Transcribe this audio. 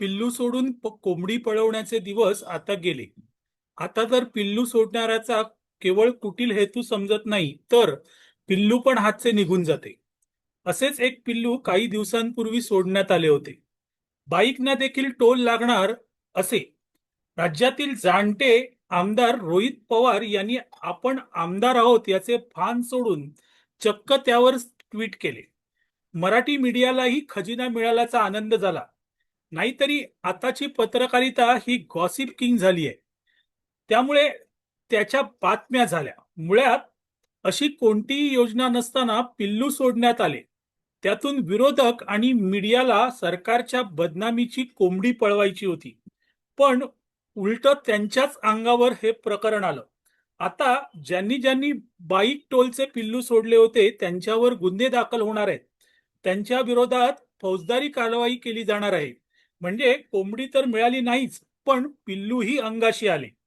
पिल्लू सोडून कोंबडी पळवण्याचे दिवस आता गेले. आता तर पिल्लू सोडणाऱ्याचा केवळ कुटील हेतू समजत नाही तर पिल्लू पण हातचे निघून जाते. असेच एक पिल्लू काही दिवसांपूर्वी सोडण्यात आले होते. बाईकना देखील टोल लागणार असे. राज्यातील जाणते आमदार रोहित पवार यांनी आपण आमदार आहोत याचे भान सोडून चक्क त्यावर ट्विट केले. मराठी मीडियालाही खजिना मिळाल्याचा आनंद झाला. नाहीतरी आताची पत्रकारिता ही गॉसिप किंग झाली आहे त्यामुळे त्याच्या बातम्या झाल्या. मुळात अशी कोणतीही योजना नसताना पिल्लू सोडण्यात आले. त्यातून विरोधक आणि मीडियाला सरकारच्या बदनामीची कोंबडी पळवायची होती. पण उलट त्यांच्याच अंगावर हे प्रकरण आलं. आता ज्यांनी ज्यांनी बाईक टोलचे पिल्लू सोडले होते त्यांच्यावर गुन्हे दाखल होणार आहेत. त्यांच्या विरोधात फौजदारी कारवाई केली जाणार आहे. म्हणजे कोंबडी तर मिळाली नाहीच पण पिल्लूही अंगाशी आले.